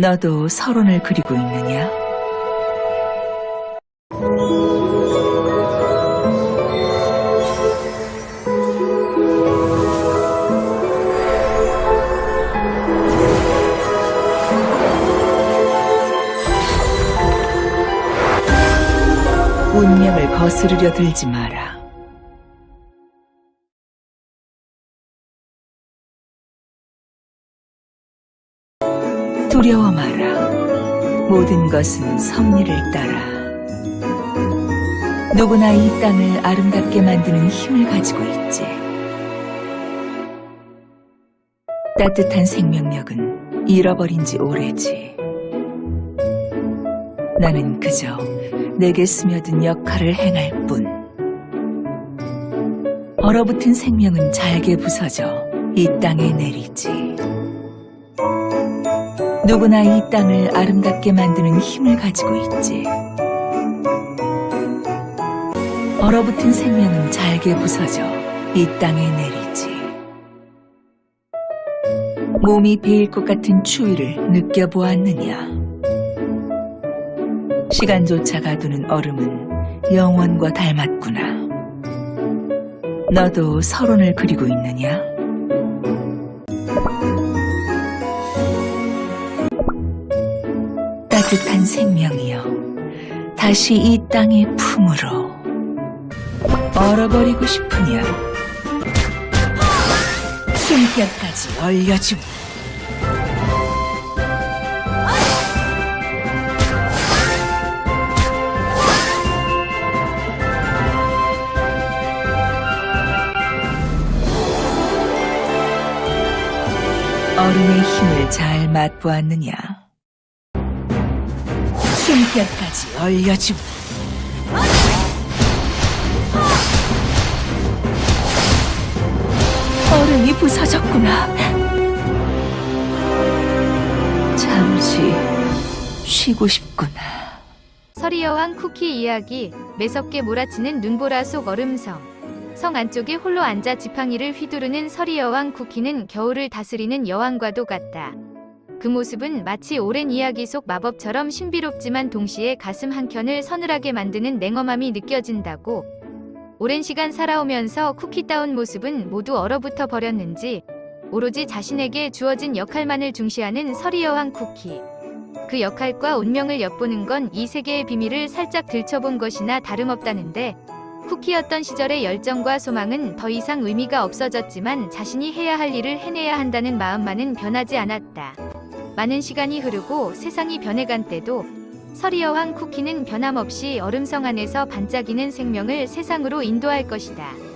너도 서론을 그리고 있느냐? 운명을 거스르려 들지 마라. 두려워 마라. 모든 것은 섭리를 따라. 누구나 이 땅을 아름답게 만드는 힘을 가지고 있지. 따뜻한 생명력은 잃어버린 지 오래지. 나는 그저 내게 스며든 역할을 행할 뿐. 얼어붙은 생명은 잘게 부서져 이 땅에 내리지. 누구나 이 땅을 아름답게 만드는 힘을 가지고 있지. 얼어붙은 생명은 잘게 부서져 이 땅에 내리지. 몸이 베일 것 같은 추위를 느껴보았느냐? 시간조차 가두는 얼음은 영원과 닮았구나. 너도 서론을 그리고 있느냐? 따뜻한 생명이여, 다시 이 땅의 품으로 얼어버리고 싶으냐? 숨결까지 얼려주마. 얼음의 힘을 잘 맛보았느냐? 숨결까지 얼려주마. 얼음이 부서졌구나. 잠시 쉬고 싶구나. 서리여왕 쿠키 이야기 매섭게 몰아치는 눈보라 속 얼음성 성 안쪽에 홀로 앉아 지팡이를 휘두르는 서리 여왕 쿠키는 겨울을 다스리는 여왕과도 같다. 그 모습은 마치 오랜 이야기 속 마법처럼 신비롭지만 동시에 가슴 한켠을 서늘하게 만드는 냉엄함이 느껴진다고. 오랜 시간 살아오면서 쿠키다운 모습은 모두 얼어붙어 버렸는지 오로지 자신에게 주어진 역할만을 중시하는 서리 여왕 쿠키. 그 역할과 운명을 엿보는 건 이 세계의 비밀을 살짝 들춰본 것이나 다름없다는데 쿠키였던 시절의 열정과 소망은 더 이상 의미가 없어졌지만 자신이 해야 할 일을 해내야 한다는 마음만은 변하지 않았다. 많은 시간이 흐르고 세상이 변해간 때도 서리 여왕 쿠키는 변함없이 얼음성 안에서 반짝이는 생명을 세상으로 인도할 것이다.